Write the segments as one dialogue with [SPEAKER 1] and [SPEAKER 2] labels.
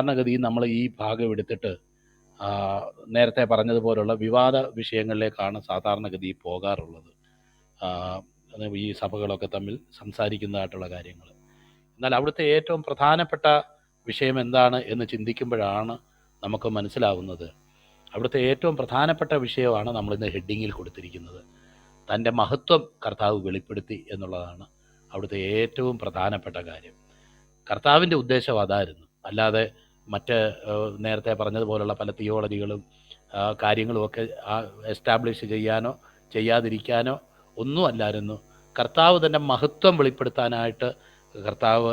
[SPEAKER 1] സാധാരണഗതിയിൽ നമ്മൾ ഈ ഭാഗം എടുത്തിട്ട് നേരത്തെ പറഞ്ഞതുപോലുള്ള വിവാദ വിഷയങ്ങളിലേക്കാണ് സാധാരണഗതി പോകാറുള്ളത്. ഈ സഭകളൊക്കെ തമ്മിൽ സംസാരിക്കുന്നതായിട്ടുള്ള കാര്യങ്ങൾ എന്നാൽ അവിടുത്തെ ഏറ്റവും പ്രധാനപ്പെട്ട വിഷയം എന്താണ് എന്ന് ചിന്തിക്കുമ്പോഴാണ് നമുക്ക് മനസ്സിലാവുന്നത്. അവിടുത്തെ ഏറ്റവും പ്രധാനപ്പെട്ട വിഷയമാണ് നമ്മളിന്ന് ഹെഡിങ്ങിൽ കൊടുത്തിരിക്കുന്നത്. തന്റെ മഹത്വം കർത്താവ് വെളിപ്പെടുത്തി എന്നുള്ളതാണ് അവിടുത്തെ ഏറ്റവും പ്രധാനപ്പെട്ട കാര്യം. കർത്താവിന്റെ ഉദ്ദേശം അതായിരുന്നു. അല്ലാതെ മറ്റ് നേരത്തെ പറഞ്ഞതുപോലുള്ള പല തിയോളജികളും കാര്യങ്ങളും കാര്യങ്ങളുമൊക്കെ എസ്റ്റാബ്ലിഷ് ചെയ്യാനോ ചെയ്യാതിരിക്കാനോ ഒന്നും അല്ലായിരുന്നു കർത്താവ് തന്റെ മഹത്വം വെളിപ്പെടുത്താനായിട്ട് കർത്താവ്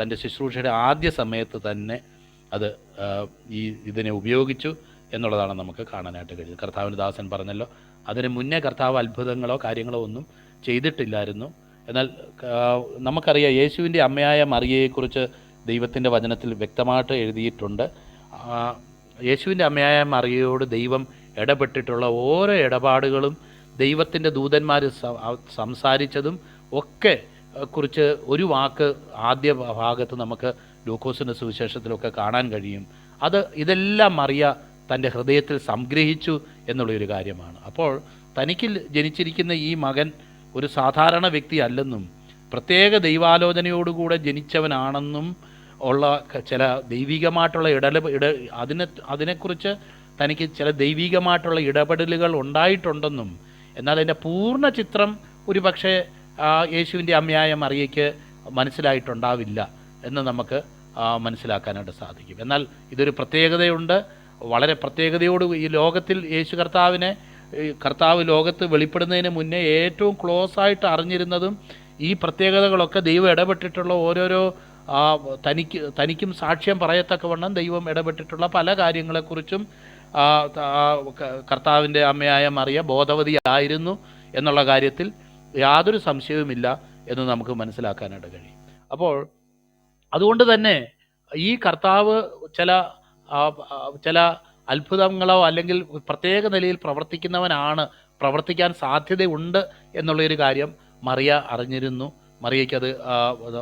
[SPEAKER 1] തന്റെ ശുശ്രൂഷയുടെ ആദ്യ സമയത്ത് തന്നെ അത് ഈ ഇതിനെ ഉപയോഗിച്ചു എന്നുള്ളതാണ് നമുക്ക് കാണാനായിട്ട് കഴിയുന്നത്. കർത്താവിന്റെ ദാസൻ പറഞ്ഞല്ലോ അതിന് മുന്നേ കർത്താവ് അത്ഭുതങ്ങളോ കാര്യങ്ങളോ ഒന്നും ചെയ്തിട്ടില്ലായിരുന്നു. എന്നാൽ നമുക്കറിയാം യേശുവിന്റെ അമ്മയായ മറിയയെക്കുറിച്ച് ദൈവത്തിന്റെ വചനത്തിൽ വ്യക്തമായിട്ട് എഴുതിയിട്ടുണ്ട്. യേശുവിന്റെ അമ്മയായ മറിയയോട് ദൈവം ഇടപെട്ടിട്ടുള്ള ഓരോ ഇടപാടുകളും ദൈവത്തിന്റെ ദൂതന്മാർ സംസാരിച്ചതും ഒക്കെ കുറിച്ച് ഒരു വാക്ക് ആദ്യ ഭാഗത്ത് നമുക്ക് ലൂക്കോസിന്റെ സുവിശേഷത്തിലൊക്കെ കാണാൻ കഴിയും. അത് ഇതെല്ലാം മറിയ തന്റെ ഹൃദയത്തിൽ സംഗ്രഹിച്ചു എന്നുള്ളൊരു കാര്യമാണ്. അപ്പോൾ തനിക്ക് ജനിച്ചിരിക്കുന്ന ഈ മകൻ ഒരു സാധാരണ വ്യക്തി അല്ലെന്നും പ്രത്യേക ദൈവാലോചനയോടുകൂടെ ജനിച്ചവനാണെന്നും ഉള്ള ചില ദൈവികമായിട്ടുള്ള ഇടല ഇട അതിനെ അതിനെക്കുറിച്ച് തനിക്ക് ചില ദൈവികമായിട്ടുള്ള ഇടപെടലുകൾ ഉണ്ടായിട്ടുണ്ടെന്നും എന്നാൽ അതിന്റെ പൂർണ ചിത്രം ഒരു പക്ഷേ യേശുവിന്റെ അമ്മയായ മറിയയ്ക്ക് മനസ്സിലായിട്ടുണ്ടാവില്ല എന്ന് നമുക്ക് മനസ്സിലാക്കാനായിട്ട് സാധിക്കും. എന്നാൽ ഇതൊരു പ്രത്യേകതയുണ്ട്. വളരെ പ്രത്യേകതയോട് ഈ ലോകത്തിൽ യേശു കർത്താവിനെ കർത്താവ് ലോകത്ത് വെളിപ്പെടുന്നതിന് മുന്നേ ഏറ്റവും ക്ലോസ് ആയിട്ട് അറിഞ്ഞിരുന്നതും ഈ പ്രത്യേകതകളൊക്കെ ദൈവം ഇടപെട്ടിട്ടുള്ള ഓരോരോ ആ, തനിക്ക് തനിക്കും സാക്ഷ്യം പറയത്തക്കവണ്ണം ദൈവം ഇടപെട്ടിട്ടുള്ള പല കാര്യങ്ങളെക്കുറിച്ചും ആ, കർത്താവിന്റെ അമ്മയായ മറിയ ബോധവതി ആയിരുന്നു എന്നുള്ള കാര്യത്തിൽ യാതൊരു സംശയവുമില്ല എന്ന് നമുക്ക് മനസ്സിലാക്കാനായിട്ട് കഴിയും. അപ്പോൾ അതുകൊണ്ട് തന്നെ ഈ കർത്താവ് ചില ചില അത്ഭുതങ്ങളോ അല്ലെങ്കിൽ പ്രത്യേക നിലയിൽ പ്രവർത്തിക്കുന്നവനാണ് പ്രവർത്തിക്കാൻ സാധ്യതയുണ്ട് എന്നുള്ളൊരു കാര്യം മറിയ അറിഞ്ഞിരുന്നു. മറിയയ്ക്കത് ആ, അത്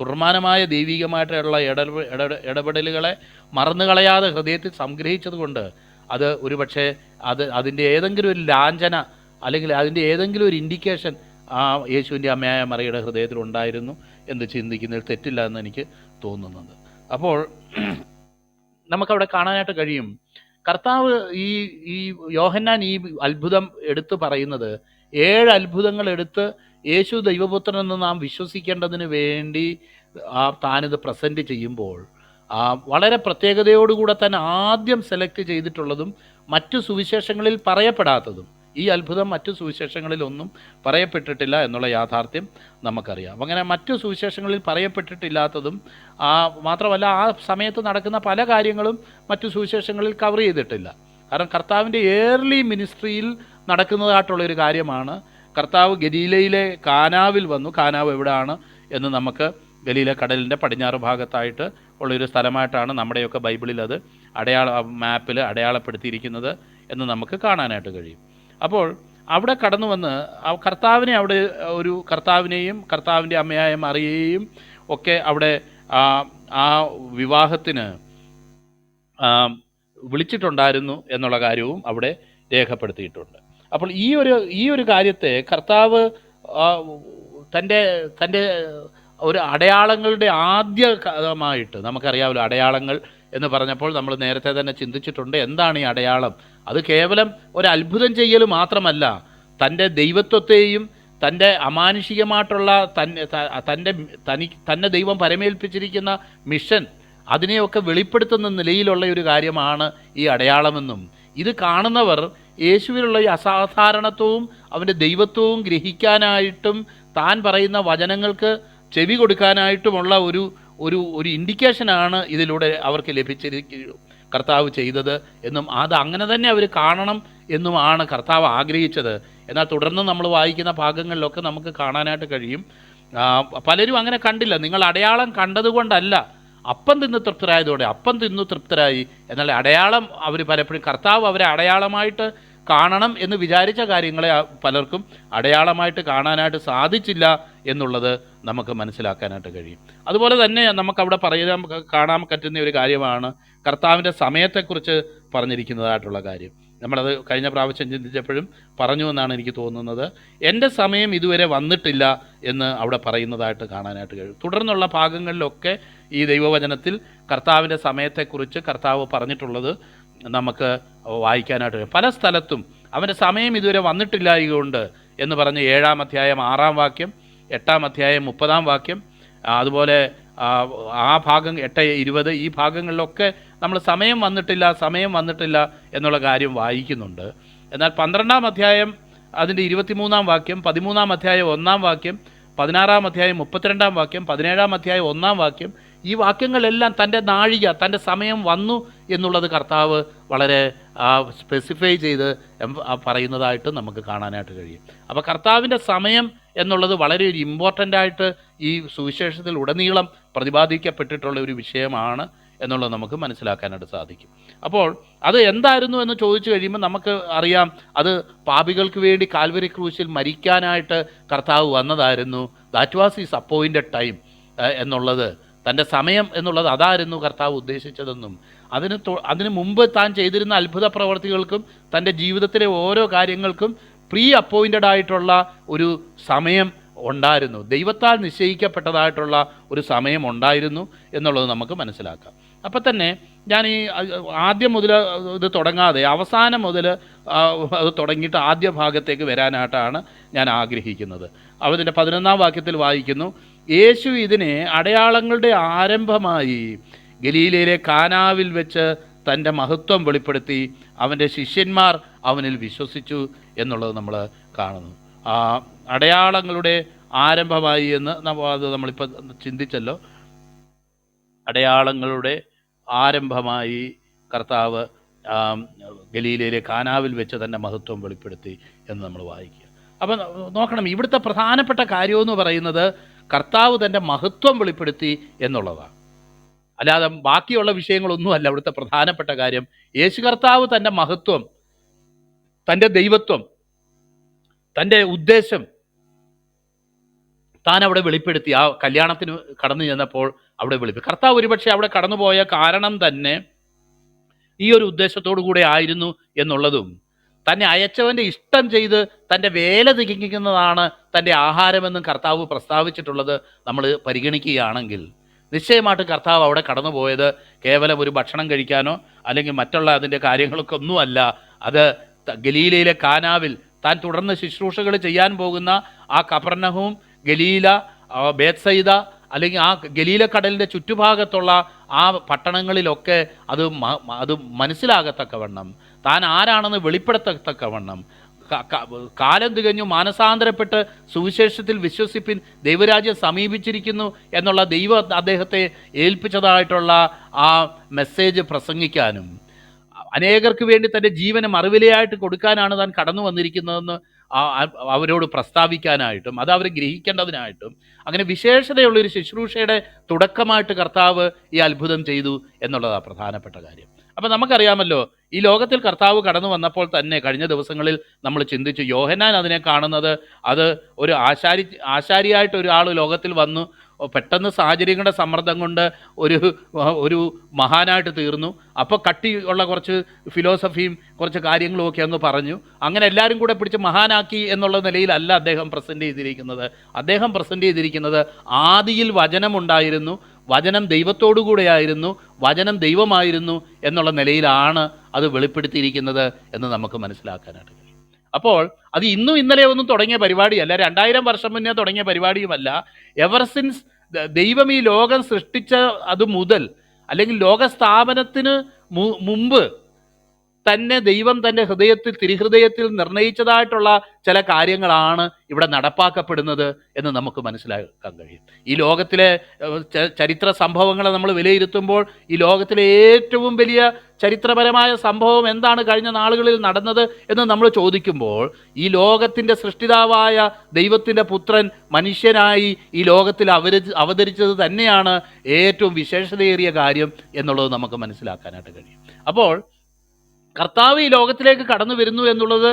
[SPEAKER 1] തുടർമാനമായ ദൈവികമായിട്ടുള്ള ഇട- ഇടപെടലുകളെ മറന്നുകളയാതെ ഹൃദയത്തിൽ സംഗ്രഹിച്ചതുകൊണ്ട് അത് ഒരുപക്ഷെ അത് അതിന്റെ ഏതെങ്കിലും ഒരു ലാഞ്ചന അല്ലെങ്കിൽ അതിന്റെ ഏതെങ്കിലും ഒരു ഇൻഡിക്കേഷൻ ആ യേശുവിന്റെ അമ്മയായ മറിയുടെ ഹൃദയത്തിൽ ഉണ്ടായിരുന്നു എന്ന് ചിന്തിക്കുന്നതിൽ തെറ്റില്ല എന്ന് എനിക്ക് തോന്നുന്നത്. അപ്പോൾ നമുക്കവിടെ കാണാനായിട്ട് കഴിയും. കർത്താവ് ഈ ഈ യോഹന്നാൻ ഈ അത്ഭുതം എടുത്തു പറയുന്നത് ഏഴ് അത്ഭുതങ്ങൾ എടുത്ത് യേശു ദൈവപുത്രൻ എന്ന് നാം വിശ്വസിക്കേണ്ടതിന് വേണ്ടി ആ താനിത് പ്രസന്റ് ചെയ്യുമ്പോൾ ആ വളരെ പ്രത്യേകതയോടുകൂടെ തന്നെ ആദ്യം സെലക്ട് ചെയ്തിട്ടുള്ളതും മറ്റു സുവിശേഷങ്ങളിൽ പറയപ്പെടാത്തതും. ഈ അത്ഭുതം മറ്റു സുവിശേഷങ്ങളിലൊന്നും പറയപ്പെട്ടിട്ടില്ല എന്നുള്ള യാഥാർത്ഥ്യം നമുക്കറിയാം. അങ്ങനെ മറ്റു സുവിശേഷങ്ങളിൽ പറയപ്പെട്ടിട്ടില്ലാത്തതും ആ മാത്രമല്ല ആ സമയത്ത് നടക്കുന്ന പല കാര്യങ്ങളും മറ്റു സുവിശേഷങ്ങളിൽ കവർ ചെയ്തിട്ടില്ല. കാരണം കർത്താവിന്റെ ഏർലി മിനിസ്ട്രിയിൽ നടക്കുന്നതായിട്ടുള്ളൊരു കാര്യമാണ് കർത്താവ് ഗലീലയിലെ കാനാവിൽ വന്നു. കാനാവ് എവിടെയാണ് എന്ന് നമുക്ക് ഗലീല കടലിന്റെ പടിഞ്ഞാറ് ഭാഗത്തായിട്ട് ഉള്ളൊരു സ്ഥലമായിട്ടാണ് നമ്മുടെയൊക്കെ ബൈബിളിൽ അത് അടയാള മാപ്പിൽ അടയാളപ്പെടുത്തിയിരിക്കുന്നത് എന്ന് നമുക്ക് കാണാനായിട്ട് കഴിയും. അപ്പോൾ അവിടെ കടന്നു വന്ന് കർത്താവിനെ അവിടെ ഒരു കർത്താവിനെയും കർത്താവിന്റെ അമ്മയായ മറിയേയും ഒക്കെ അവിടെ ആ വിവാഹത്തിന് വിളിച്ചിട്ടുണ്ടായിരുന്നു എന്നുള്ള കാര്യവും അവിടെ രേഖപ്പെടുത്തിയിട്ടുണ്ട്. അപ്പോൾ ഈ ഒരു ഈ ഒരു കാര്യത്തെ കർത്താവ് തന്റെ തന്റെ ഒരു അടയാളങ്ങളുടെ ആദ്യമായിട്ട് നമുക്കറിയാമല്ലോ അടയാളങ്ങൾ എന്ന് പറഞ്ഞപ്പോൾ നമ്മൾ നേരത്തെ തന്നെ ചിന്തിച്ചിട്ടുണ്ട് എന്താണ് ഈ അടയാളം. അത് കേവലം ഒരു അത്ഭുതം ചെയ്യൽ മാത്രമല്ല തന്റെ ദൈവത്വത്തെയും തന്റെ അമാനുഷികമായിട്ടുള്ള തന്റെ തനി തന്നെ ദൈവം പരമേൽപ്പിച്ചിരിക്കുന്ന മിഷൻ അതിനെയൊക്കെ വെളിപ്പെടുത്തുന്ന നിലയിലുള്ള ഒരു കാര്യമാണ് ഈ അടയാളമെന്നും. ഇത് കാണുന്നവർ യേശുവിലുള്ള ഈ അസാധാരണത്വവും അവന്റെ ദൈവത്വവും ഗ്രഹിക്കാനായിട്ടും താൻ പറയുന്ന വചനങ്ങൾക്ക് ചെവി കൊടുക്കാനായിട്ടുമുള്ള ഒരു ഒരു ഒരു ഇൻഡിക്കേഷനാണ് ഇതിലൂടെ അവർക്ക് ലഭിച്ചിരിക്കുക കർത്താവ് ചെയ്തത് എന്നും അത് അങ്ങനെ തന്നെ അവർ കാണണം എന്നുമാണ് കർത്താവ് ആഗ്രഹിച്ചത്. എന്നാൽ തുടർന്ന് നമ്മൾ വായിക്കുന്ന ഭാഗങ്ങളിലൊക്കെ നമുക്ക് കാണാനായിട്ട് കഴിയും. പലരും അങ്ങനെ കണ്ടില്ല. നിങ്ങൾ അടയാളം കണ്ടതുകൊണ്ടല്ല അപ്പം തിന്ന് തൃപ്തരായതോടെ അപ്പം തിന്നു തൃപ്തരായി. എന്നാൽ അടയാളം അവർ പലപ്പോഴും കർത്താവ് അവരെ അടയാളമായിട്ട് കാണണം എന്ന് വിചാരിച്ച കാര്യങ്ങളെ പലർക്കും അടയാളമായിട്ട് കാണാനായിട്ട് സാധിച്ചില്ല എന്നുള്ളത് നമുക്ക് മനസ്സിലാക്കാനായിട്ട് കഴിയും. അതുപോലെ തന്നെ നമുക്കവിടെ പറയാൻ കാണാൻ പറ്റുന്ന ഒരു കാര്യമാണ് കർത്താവിന്റെ സമയത്തെക്കുറിച്ച് പറഞ്ഞിരിക്കുന്നതായിട്ടുള്ള കാര്യം. നമ്മളത് കഴിഞ്ഞ പ്രാവശ്യം ചിന്തിച്ചപ്പോഴും പറഞ്ഞു എന്നാണ് എനിക്ക് തോന്നുന്നത്. എന്റെ സമയം ഇതുവരെ വന്നിട്ടില്ല എന്ന് അവിടെ പറയുന്നതായിട്ട് കാണാനായിട്ട് കഴിയും. തുടർന്നുള്ള ഭാഗങ്ങളിലൊക്കെ ഈ ദൈവവചനത്തിൽ കർത്താവിന്റെ സമയത്തെക്കുറിച്ച് കർത്താവ് പറഞ്ഞിട്ടുള്ളത് നമുക്ക് വായിക്കാനായിട്ട് പല സ്ഥലത്തും അവന്റെ സമയം ഇതുവരെ വന്നിട്ടില്ലായതുകൊണ്ട് എന്ന് പറഞ്ഞ് ഏഴാം അധ്യായം ആറാം വാക്യം എട്ടാം അധ്യായം മുപ്പതാം വാക്യം അതുപോലെ ആ ഭാഗം എട്ട് ഇരുപത് ഈ ഭാഗങ്ങളിലൊക്കെ നമ്മൾ സമയം വന്നിട്ടില്ല സമയം വന്നിട്ടില്ല എന്നുള്ള കാര്യം വായിക്കുന്നുണ്ട്. എന്നാൽ പന്ത്രണ്ടാം അധ്യായം അതിന്റെ ഇരുപത്തിമൂന്നാം വാക്യം പതിമൂന്നാം അധ്യായം ഒന്നാം വാക്യം പതിനാറാം അധ്യായം മുപ്പത്തിരണ്ടാം വാക്യം പതിനേഴാം അധ്യായം ഒന്നാം വാക്യം ഈ വാക്യങ്ങളെല്ലാം തന്റെ നാഴിക തന്റെ സമയം വന്നു എന്നുള്ളത് കർത്താവ് വളരെ സ്പെസിഫൈ ചെയ്ത് പറയുന്നതായിട്ട് നമുക്ക് കാണാനായിട്ട് കഴിയും. അപ്പോൾ കർത്താവിന്റെ സമയം എന്നുള്ളത് വളരെ ഒരു ഇമ്പോർട്ടന്റ് ആയിട്ട് ഈ സുവിശേഷത്തിൽ ഉടനീളം പ്രതിപാദിക്കപ്പെട്ടിട്ടുള്ള ഒരു വിഷയമാണ്. എന്നുള്ളത് നമുക്ക് മനസ്സിലാക്കാനായിട്ട് സാധിക്കും. അപ്പോൾ അത് എന്തായിരുന്നു എന്ന് ചോദിച്ചു കഴിയുമ്പോൾ നമുക്ക് അറിയാം അത് പാപികൾക്ക് വേണ്ടി കാൽവരി ക്രൂശിൽ മരിക്കാനായിട്ട് കർത്താവ് വന്നതായിരുന്നു. That was is appointed time എന്നുള്ളത്. തന്റെ സമയം എന്നുള്ളത് അതായിരുന്നു കർത്താവ് ഉദ്ദേശിച്ചതെന്നും. അതിന് അതിനു മുമ്പ് താൻ ചെയ്തിരുന്ന അത്ഭുത പ്രവർത്തികൾക്കും തന്റെ ജീവിതത്തിലെ ഓരോ കാര്യങ്ങൾക്കും പ്രീ അപ്പോയിന്റഡ് ആയിട്ടുള്ള ഒരു സമയം ഉണ്ടായിരുന്നു. ദൈവത്താൽ നിശ്ചയിക്കപ്പെട്ടതായിട്ടുള്ള ഒരു സമയം ഉണ്ടായിരുന്നു എന്നുള്ളത് നമുക്ക് മനസ്സിലാക്കാം. അപ്പം തന്നെ ഞാൻ ഈ ആദ്യം മുതൽ ഇത് തുടങ്ങാതെ അവസാനം മുതൽ അത് തുടങ്ങിയിട്ട് ആദ്യ ഭാഗത്തേക്ക് വരാനായിട്ടാണ് ഞാൻ ആഗ്രഹിക്കുന്നത്. അവതിന്റെ പതിനൊന്നാം വാക്യത്തിൽ വായിക്കുന്നു യേശു ഇതിനെ അടയാളങ്ങളുടെ ആരംഭമായി ഗലീലയിലെ കാനാവിൽ വെച്ച് തന്റെ മഹത്വം വെളിപ്പെടുത്തി അവന്റെ ശിഷ്യന്മാർ അവനിൽ വിശ്വസിച്ചു എന്നുള്ളത് നമ്മൾ കാണുന്നു. ആ അടയാളങ്ങളുടെ ആരംഭമായി എന്ന് അത് നമ്മളിപ്പോൾ ചിന്തിച്ചല്ലോ. അടയാളങ്ങളുടെ ആരംഭമായി കർത്താവ് ഗലീലയിലെ കാനാവിൽ വെച്ച് തന്നെ മഹത്വം വെളിപ്പെടുത്തി എന്ന് നമ്മൾ വായിക്കുക. അപ്പം നോക്കണം ഇവിടുത്തെ പ്രധാനപ്പെട്ട കാര്യമെന്ന് പറയുന്നത് കർത്താവ് തന്റെ മഹത്വം വെളിപ്പെടുത്തി എന്നുള്ളതാണ്. അല്ലാതെ ബാക്കിയുള്ള വിഷയങ്ങളൊന്നുമല്ല ഇവിടുത്തെ പ്രധാനപ്പെട്ട കാര്യം. യേശു കർത്താവ് തന്റെ മഹത്വം തന്റെ ദൈവത്വം തന്റെ ഉദ്ദേശം താൻ അവിടെ വെളിപ്പെടുത്തി. ആ കല്യാണത്തിന് കടന്നു ചെന്നപ്പോൾ അവിടെ വിളിപ്പ്. കർത്താവ് ഒരുപക്ഷെ അവിടെ കടന്നുപോയ കാരണം തന്നെ ഈ ഒരു ഉദ്ദേശത്തോടു കൂടെ ആയിരുന്നു എന്നുള്ളതും. തന്നെ അയച്ചവന്റെ ഇഷ്ടം ചെയ്ത് തന്റെ വേല തികയ്ക്കുന്നതാണ് തന്റെ ആഹാരമെന്നും കർത്താവ് പ്രസ്താവിച്ചിട്ടുള്ളത് നമ്മൾ പരിഗണിക്കുകയാണെങ്കിൽ നിശ്ചയമായിട്ട് കർത്താവ് അവിടെ കടന്നുപോയത് കേവലം ഒരു ഭക്ഷണം കഴിക്കാനോ അല്ലെങ്കിൽ മറ്റുള്ള അതിന്റെ കാര്യങ്ങളൊക്കെ ഒന്നുമല്ല അത് ഗലീലയിലെ കാനാവിൽ താൻ തുടർന്ന് ശുശ്രൂഷകൾ ചെയ്യാൻ പോകുന്ന ആ കപർണഹവും ഗലീല ബേത്സൈദ അല്ലെങ്കിൽ ആ ഗലീല കടലിന്റെ ചുറ്റുഭാഗത്തുള്ള ആ പട്ടണങ്ങളിലൊക്കെ അത് അത് മനസ്സിലാകത്തക്കവണ്ണം താൻ ആരാണെന്ന് വെളിപ്പെടുത്തത്തക്കവണ്ണം കാലം തികഞ്ഞു മാനസാന്തരപ്പെട്ട് സുവിശേഷത്തിൽ വിശ്വസിപ്പിൻ ദൈവരാജ്യം സമീപിച്ചിരിക്കുന്നു എന്നുള്ള ദൈവം അദ്ദേഹത്തെ ഏൽപ്പിച്ചതായിട്ടുള്ള ആ മെസ്സേജ് പ്രസംഗിക്കാനും. അനേകർക്ക് വേണ്ടി തന്റെ ജീവനെ മറുവിലയായിട്ട് കൊടുക്കാനാണ് താൻ കടന്നു വന്നിരിക്കുന്നതെന്ന് അവരോട് പ്രസ്താവിക്കാനായിട്ടും അത് അവർ ഗ്രഹിക്കേണ്ടതിനായിട്ടും അങ്ങനെ വിശേഷതയുള്ളൊരു ശുശ്രൂഷയുടെ തുടക്കമായിട്ട് കർത്താവ് ഈ അത്ഭുതം ചെയ്തു എന്നുള്ളതാണ് പ്രധാനപ്പെട്ട കാര്യം. അപ്പം നമുക്കറിയാമല്ലോ ഈ ലോകത്തിൽ കർത്താവ് കടന്നു വന്നപ്പോൾ തന്നെ കഴിഞ്ഞ ദിവസങ്ങളിൽ നമ്മൾ ചിന്തിച്ചു യോഹനാൻ അതിനെ കാണുന്നത് അത് ഒരു ആശാരി ആശാരിയായിട്ട് ഒരാൾ ലോകത്തിൽ വന്നു പെട്ടെന്ന് സാഹചര്യങ്ങളുടെ സമ്മർദ്ദം കൊണ്ട് ഒരു ഒരു മഹാനായിട്ട് തീർന്നു. അപ്പോൾ കട്ടിയുള്ള കുറച്ച് ഫിലോസഫിയും കുറച്ച് കാര്യങ്ങളും ഒക്കെ അങ്ങ് പറഞ്ഞു. അങ്ങനെ എല്ലാവരും കൂടെ പിടിച്ച് മഹാനാക്കി എന്നുള്ള നിലയിലല്ല അദ്ദേഹം പ്രസന്റ് ചെയ്തിരിക്കുന്നത്. അദ്ദേഹം പ്രസന്റ് ചെയ്തിരിക്കുന്നത് ആദിയിൽ വചനമുണ്ടായിരുന്നു വചനം ദൈവത്തോടുകൂടെയായിരുന്നു വചനം ദൈവമായിരുന്നു എന്നുള്ള നിലയിലാണ് അത് വെളിപ്പെടുത്തിയിരിക്കുന്നത് എന്ന് നമുക്ക് മനസ്സിലാക്കാനായിട്ട് അപ്പോൾ അത് ഇന്നും ഇന്നലെ ഒന്നും തുടങ്ങിയ പരിപാടിയല്ല. രണ്ടായിരം വർഷം മുന്നേ തുടങ്ങിയ പരിപാടിയുമല്ല. എവർ സിൻസ് ദൈവം ഈ ലോകം സൃഷ്ടിച്ച അത് മുതൽ അല്ലെങ്കിൽ ലോകസ്ഥാപനത്തിന് മുമ്പ് തന്നെ ദൈവം തന്റെ ഹൃദയത്തിൽ തിരുഹൃദയത്തിൽ നിർണയിച്ചതായിട്ടുള്ള ചില കാര്യങ്ങളാണ് ഇവിടെ നടപ്പാക്കപ്പെടുന്നത് എന്ന് നമുക്ക് മനസ്സിലാക്കാൻ കഴിയും. ഈ ലോകത്തിലെ ചരിത്ര സംഭവങ്ങളെ നമ്മൾ വിലയിരുത്തുമ്പോൾ ഈ ലോകത്തിലെ ഏറ്റവും വലിയ ചരിത്രപരമായ സംഭവം എന്താണ് കഴിഞ്ഞ നാളുകളിൽ നടന്നത് എന്ന് നമ്മൾ ചോദിക്കുമ്പോൾ ഈ ലോകത്തിന്റെ സൃഷ്ടിതാവായ ദൈവത്തിന്റെ പുത്രൻ മനുഷ്യനായി ഈ ലോകത്തിൽ അവരി അവതരിച്ചത് തന്നെയാണ് ഏറ്റവും വിശേഷതയേറിയ കാര്യം എന്നുള്ളത് നമുക്ക് മനസ്സിലാക്കാനായിട്ട് കഴിയും. അപ്പോൾ കർത്താവ് ഈ ലോകത്തിലേക്ക് കടന്നു വരുന്നു എന്നുള്ളത്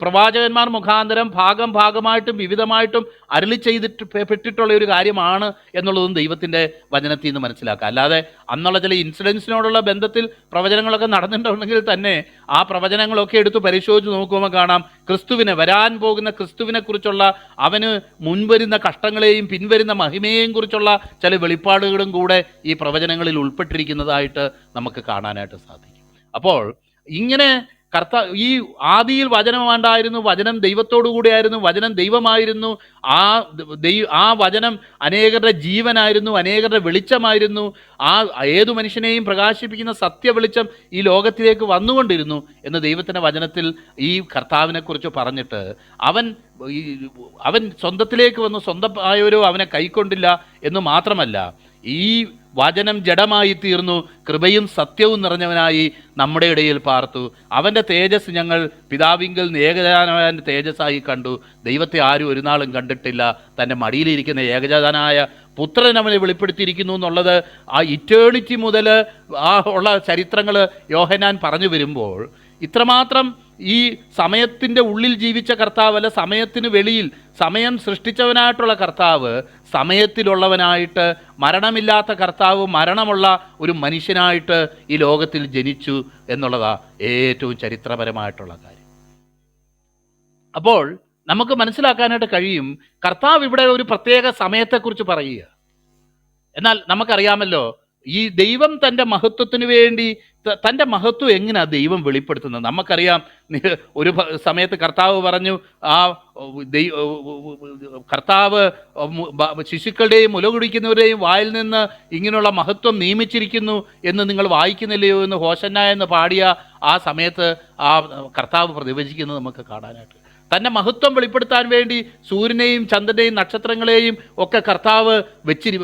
[SPEAKER 1] പ്രവാചകന്മാർ മുഖാന്തരം ഭാഗം ഭാഗമായിട്ടും വിവിധമായിട്ടും അരളി ചെയ്തിട്ട് പെട്ടിട്ടുള്ള ഒരു കാര്യമാണ് എന്നുള്ളതും ദൈവത്തിന്റെ വചനത്തിൽ നിന്ന് മനസ്സിലാക്കുക അല്ലാതെ അന്നുള്ള ചില ഇൻസിഡൻസിനോടുള്ള ബന്ധത്തിൽ പ്രവചനങ്ങളൊക്കെ നടന്നിട്ടുണ്ടെങ്കിൽ തന്നെ ആ പ്രവചനങ്ങളൊക്കെ എടുത്ത് പരിശോധിച്ച് നോക്കുമ്പോൾ കാണാം ക്രിസ്തുവിനെ വരാൻ പോകുന്ന ക്രിസ്തുവിനെ കുറിച്ചുള്ള അവന് മുൻവരുന്ന കഷ്ടങ്ങളെയും പിൻവരുന്ന മഹിമയെയും കുറിച്ചുള്ള ചില വെളിപ്പാടുകളും കൂടെ ഈ പ്രവചനങ്ങളിൽ ഉൾപ്പെട്ടിരിക്കുന്നതായിട്ട് നമുക്ക് കാണാനായിട്ട് സാധിക്കും. അപ്പോൾ ഇങ്ങനെ കർത്ത ഈ ആദിയിൽ വചനമുണ്ടായിരുന്നു വചനം ദൈവത്തോടു കൂടിയായിരുന്നു വചനം ദൈവമായിരുന്നു. ആ ദൈ ആ വചനം അനേകരുടെ ജീവനായിരുന്നു അനേകരുടെ വെളിച്ചമായിരുന്നു. ആ ഏതു മനുഷ്യനെയും പ്രകാശിപ്പിക്കുന്ന സത്യ വെളിച്ചം ഈ ലോകത്തിലേക്ക് വന്നുകൊണ്ടിരുന്നു എന്ന് ദൈവത്തിന്റെ വചനത്തിൽ ഈ കർത്താവിനെക്കുറിച്ച് പറഞ്ഞിട്ട് അവൻ അവൻ സ്വന്തത്തിലേക്ക് വന്നു സ്വന്തമായവരോ അവനെ കൈക്കൊണ്ടില്ല എന്ന് മാത്രമല്ല ഈ വചനം ജഡമായി തീർന്നു കൃപയും സത്യവും നിറഞ്ഞവനായി നമ്മുടെ ഇടയിൽ പാർത്തു. അവന്റെ തേജസ് ഞങ്ങൾ പിതാവിങ്കിൽ ഏകജാതനായ തേജസ്സായി കണ്ടു. ദൈവത്തെ ആരും ഒരു നാളും കണ്ടിട്ടില്ല. തന്റെ മടിയിലിരിക്കുന്ന ഏകജാതനായ പുത്രൻ അവനെ വെളിപ്പെടുത്തിയിരിക്കുന്നു എന്നുള്ളത് ആ ഇറ്റേണിറ്റി മുതൽ ആ ഉള്ള ചരിത്രങ്ങൾ യോഹനാൻ പറഞ്ഞു വരുമ്പോൾ ഇത്രമാത്രം ഈ സമയത്തിന്റെ ഉള്ളിൽ ജീവിച്ച കർത്താവല്ല സമയത്തിന് വെളിയിൽ സമയം സൃഷ്ടിച്ചവനായിട്ടുള്ള കർത്താവ് സമയത്തിലുള്ളവനായിട്ട് മരണമില്ലാത്ത കർത്താവ് മരണമുള്ള ഒരു മനുഷ്യനായിട്ട് ഈ ലോകത്തിൽ ജനിച്ചു എന്നുള്ളതാ ഏറ്റവും ചരിത്രപരമായിട്ടുള്ള കാര്യം. അപ്പോൾ നമുക്ക് മനസ്സിലാക്കാനായിട്ട് കഴിയും കർത്താവ് ഇവിടെ ഒരു പ്രത്യേക സമയത്തെക്കുറിച്ച് പറയുക. എന്നാൽ നമുക്കറിയാമല്ലോ ഈ ദൈവം തന്റെ മഹത്വത്തിന് വേണ്ടി തന്റെ മഹത്വം എങ്ങനെയാണ് ദൈവം വെളിപ്പെടുത്തുന്നത്? നമുക്കറിയാം ഒരു സമയത്ത് കർത്താവ് പറഞ്ഞു ആ കർത്താവ് ശിശുക്കളുടെയും മുല കുടിക്കുന്നവരുടെയും വായിൽ നിന്ന് ഇങ്ങനെയുള്ള മഹത്വം നിയമിച്ചിരിക്കുന്നു എന്ന് നിങ്ങൾ വായിക്കുന്നില്ലയോ എന്ന് ഹോഷന്ന എന്ന് പാടിയ ആ സമയത്ത് ആ കർത്താവ് പ്രതിവചിക്കുന്നത് നമുക്ക് കാണാനായിട്ട് തന്റെ മഹത്വം വെളിപ്പെടുത്താൻ വേണ്ടി സൂര്യനെയും ചന്ദ്രനെയും നക്ഷത്രങ്ങളെയും ഒക്കെ കർത്താവ് വെച്ചിരി